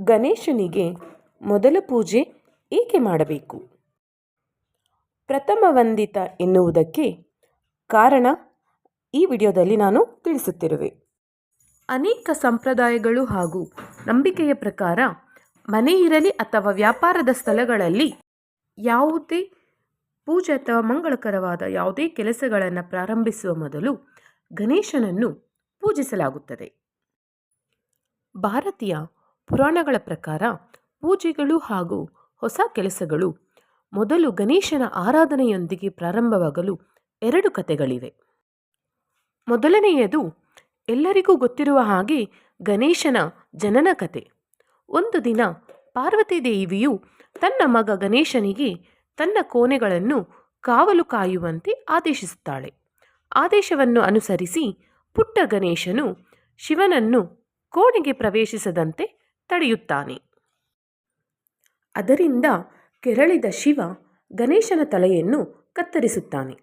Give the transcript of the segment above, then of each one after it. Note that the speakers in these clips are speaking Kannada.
ಗಣೇಶನಿಗೆ ಮೊದಲ ಪೂಜೆ ಏಕೆ ಮಾಡಬೇಕು? ಪ್ರಥಮ ವಂದಿತ ಎನ್ನುವುದಕ್ಕೆ ಕಾರಣ ಈ ವಿಡಿಯೋದಲ್ಲಿ ನಾನು ತಿಳಿಸುತ್ತಿರುವೆ. ಅನೇಕ ಸಂಪ್ರದಾಯಗಳು ಹಾಗೂ ನಂಬಿಕೆಯ ಪ್ರಕಾರ ಮನೆ ಇರಲಿ ಅಥವಾ ವ್ಯಾಪಾರದ ಸ್ಥಳಗಳಲ್ಲಿ ಯಾವುದೇ ಪೂಜೆ ಅಥವಾ ಮಂಗಳಕರವಾದ ಯಾವುದೇ ಕೆಲಸಗಳನ್ನು ಪ್ರಾರಂಭಿಸುವ ಮೊದಲು ಗಣೇಶನನ್ನು ಪೂಜಿಸಲಾಗುತ್ತದೆ. ಭಾರತೀಯ ಪುರಾಣಗಳ ಪ್ರಕಾರ ಪೂಜೆಗಳು ಹಾಗೂ ಹೊಸ ಕೆಲಸಗಳು ಮೊದಲು ಗಣೇಶನ ಆರಾಧನೆಯೊಂದಿಗೆ ಪ್ರಾರಂಭವಾಗಲು ಎರಡು ಕಥೆಗಳಿವೆ. ಮೊದಲನೆಯದು ಎಲ್ಲರಿಗೂ ಗೊತ್ತಿರುವ ಹಾಗೆ ಗಣೇಶನ ಜನನ ಕತೆ ಒಂದು ದಿನ ಪಾರ್ವತಿ ದೇವಿಯು ತನ್ನ ಮಗ ಗಣೇಶನಿಗೆ ತನ್ನ ಕೋಣೆಗಳನ್ನು ಕಾವಲು ಕಾಯುವಂತೆ ಆದೇಶಿಸುತ್ತಾಳೆ. ಆದೇಶವನ್ನು ಅನುಸರಿಸಿ ಪುಟ್ಟ ಗಣೇಶನು ಶಿವನನ್ನು ಕೋಣೆಗೆ ಪ್ರವೇಶಿಸದಂತೆ ತಡೆಯುತ್ತಾನೆ. ಅದರಿಂದ ಕೆರಳಿದ ಶಿವ ಗಣೇಶನ ತಲೆಯನ್ನು ಕತ್ತರಿಸುತ್ತಾನೆ.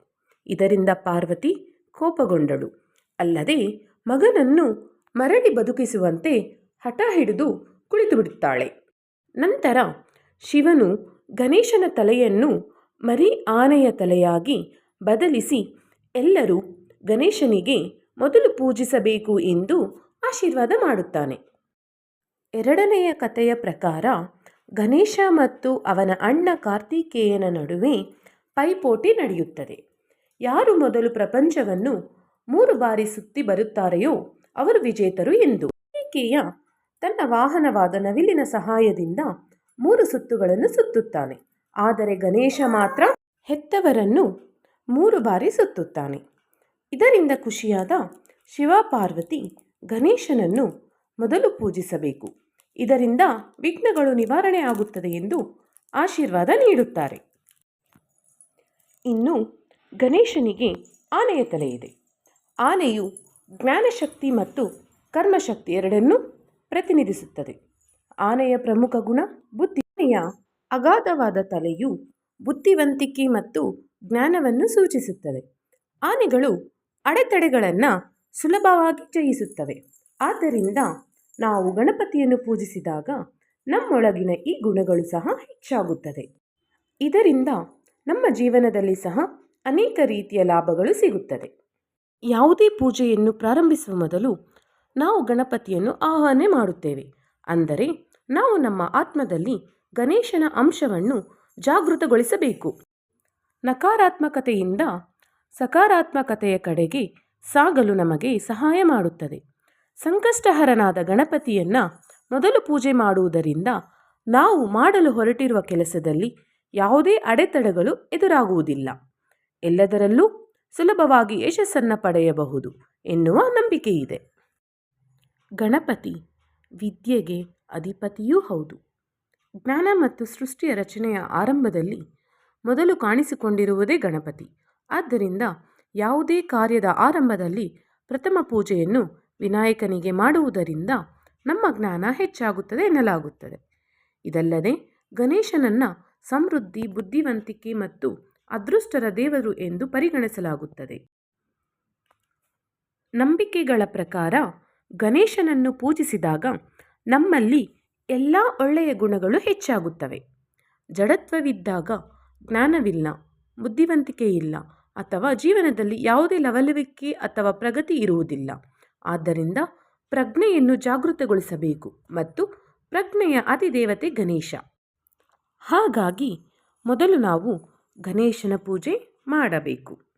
ಇದರಿಂದ ಪಾರ್ವತಿ ಕೋಪಗೊಂಡಳು. ಅಲ್ಲದೆ ಮಗನನ್ನು ಮರಳಿ ಬದುಕಿಸುವಂತೆ ಹಠ ಹಿಡಿದು ಕುಳಿತುಬಿಡುತ್ತಾಳೆ. ನಂತರ ಶಿವನು ಗಣೇಶನ ತಲೆಯನ್ನು ಮರಿ ಆನೆಯ ತಲೆಯಾಗಿ ಬದಲಿಸಿ ಎಲ್ಲರೂ ಗಣೇಶನಿಗೆ ಮೊದಲು ಪೂಜಿಸಬೇಕು ಎಂದು ಆಶೀರ್ವಾದ ಮಾಡುತ್ತಾನೆ. ಎರಡನೆಯ ಕಥೆಯ ಪ್ರಕಾರ ಗಣೇಶ ಮತ್ತು ಅವನ ಅಣ್ಣ ಕಾರ್ತಿಕೇಯನ ನಡುವೆ ಪೈಪೋಟಿ ನಡೆಯುತ್ತದೆ. ಯಾರು ಮೊದಲು ಪ್ರಪಂಚವನ್ನು ಮೂರು ಬಾರಿ ಸುತ್ತಿ ಬರುತ್ತಾರೆಯೋ ಅವರು ವಿಜೇತರು ಎಂದು. ಕಾರ್ತಿಕೇಯ ತನ್ನ ವಾಹನವಾದ ನವಿಲಿನ ಸಹಾಯದಿಂದ ಮೂರು ಸುತ್ತುಗಳನ್ನು ಸುತ್ತುತ್ತಾನೆ. ಆದರೆ ಗಣೇಶ ಮಾತ್ರ ಹೆತ್ತವರನ್ನು ಮೂರು ಬಾರಿ ಸುತ್ತುತ್ತಾನೆ. ಇದರಿಂದ ಖುಷಿಯಾದ ಶಿವ ಪಾರ್ವತಿ ಗಣೇಶನನ್ನು ಮೊದಲು ಪೂಜಿಸಬೇಕು. ಇದರಿಂದ ವಿಘ್ನಗಳು ನಿವಾರಣೆ ಆಗುತ್ತದೆ ಎಂದು ಆಶೀರ್ವಾದ ನೀಡುತ್ತಾರೆ. ಇನ್ನು ಗಣೇಶನಿಗೆ ಆನೆಯ ತಲೆ ಇದೆ. ಆನೆಯು ಜ್ಞಾನಶಕ್ತಿ ಮತ್ತು ಕರ್ಮಶಕ್ತಿ ಎರಡನ್ನೂ ಪ್ರತಿನಿಧಿಸುತ್ತದೆ. ಆನೆಯ ಪ್ರಮುಖ ಗುಣ ಬುದ್ಧಿಯ ಅಗಾಧವಾದ ತಲೆಯು ಬುದ್ಧಿವಂತಿಕೆ ಮತ್ತು ಜ್ಞಾನವನ್ನು ಸೂಚಿಸುತ್ತದೆ. ಆನೆಗಳು ಅಡೆತಡೆಗಳನ್ನು ಸುಲಭವಾಗಿ ಜಯಿಸುತ್ತವೆ. ಆದ್ದರಿಂದ ನಾವು ಗಣಪತಿಯನ್ನು ಪೂಜಿಸಿದಾಗ ನಮ್ಮೊಳಗಿನ ಈ ಗುಣಗಳು ಸಹ ಹೆಚ್ಚಾಗುತ್ತದೆ. ಇದರಿಂದ ನಮ್ಮ ಜೀವನದಲ್ಲಿ ಸಹ ಅನೇಕ ರೀತಿಯ ಲಾಭಗಳು ಸಿಗುತ್ತದೆ. ಯಾವುದೇ ಪೂಜೆಯನ್ನು ಪ್ರಾರಂಭಿಸುವ ಮೊದಲು ನಾವು ಗಣಪತಿಯನ್ನು ಆಹ್ವಾನೆ ಮಾಡುತ್ತೇವೆ. ಅಂದರೆ ನಾವು ನಮ್ಮ ಆತ್ಮದಲ್ಲಿ ಗಣೇಶನ ಅಂಶವನ್ನು ಜಾಗೃತಗೊಳಿಸಬೇಕು. ನಕಾರಾತ್ಮಕತೆಯಿಂದ ಸಕಾರಾತ್ಮಕತೆಯ ಕಡೆಗೆ ಸಾಗಲು ನಮಗೆ ಸಹಾಯ ಮಾಡುತ್ತದೆ. ಸಂಕಷ್ಟಹರನಾದ ಗಣಪತಿಯನ್ನ ಮೊದಲು ಪೂಜೆ ಮಾಡುವುದರಿಂದ ನಾವು ಮಾಡಲು ಹೊರಟಿರುವ ಕೆಲಸದಲ್ಲಿ ಯಾವುದೇ ಅಡೆತಡೆಗಳು ಎದುರಾಗುವುದಿಲ್ಲ. ಎಲ್ಲದರಲ್ಲೂ ಸುಲಭವಾಗಿ ಯಶಸ್ಸನ್ನು ಪಡೆಯಬಹುದು ಎನ್ನುವ ನಂಬಿಕೆ ಇದೆ ಗಣಪತಿ ವಿದ್ಯೆಗೆ ಅಧಿಪತಿಯೂ ಹೌದು. ಜ್ಞಾನ ಮತ್ತು ಸೃಷ್ಟಿಯ ರಚನೆಯ ಆರಂಭದಲ್ಲಿ ಮೊದಲು ಕಾಣಿಸಿಕೊಂಡಿರುವುದೇ ಗಣಪತಿ. ಆದ್ದರಿಂದ ಯಾವುದೇ ಕಾರ್ಯದ ಆರಂಭದಲ್ಲಿ ಪ್ರಥಮ ಪೂಜೆಯನ್ನು ವಿನಾಯಕನಿಗೆ ಮಾಡುವುದರಿಂದ ನಮ್ಮ ಜ್ಞಾನ ಹೆಚ್ಚಾಗುತ್ತದೆ ಎನ್ನಲಾಗುತ್ತದೆ. ಇದಲ್ಲದೆ ಗಣೇಶನನ್ನು ಸಮೃದ್ಧಿ, ಬುದ್ಧಿವಂತಿಕೆ ಮತ್ತು ಅದೃಷ್ಟರ ದೇವರು ಎಂದು ಪರಿಗಣಿಸಲಾಗುತ್ತದೆ. ನಂಬಿಕೆಗಳ ಪ್ರಕಾರ ಗಣೇಶನನ್ನು ಪೂಜಿಸಿದಾಗ ನಮ್ಮಲ್ಲಿ ಎಲ್ಲ ಒಳ್ಳೆಯ ಗುಣಗಳು ಹೆಚ್ಚಾಗುತ್ತವೆ. ಜಡತ್ವವಿದ್ದಾಗ ಜ್ಞಾನವಿಲ್ಲ, ಬುದ್ಧಿವಂತಿಕೆ ಇಲ್ಲ ಅಥವಾ ಜೀವನದಲ್ಲಿ ಯಾವುದೇ ಲವಲವಿಕೆ ಅಥವಾ ಪ್ರಗತಿ ಇರುವುದಿಲ್ಲ. ಆದ್ದರಿಂದ ಪ್ರಜ್ಞೆಯನ್ನು ಜಾಗೃತಗೊಳಿಸಬೇಕು ಮತ್ತು ಪ್ರಜ್ಞೆಯ ಅತಿದೇವತೆ ಗಣೇಶ. ಹಾಗಾಗಿ ಮೊದಲು ನಾವು ಗಣೇಶನ ಪೂಜೆ ಮಾಡಬೇಕು.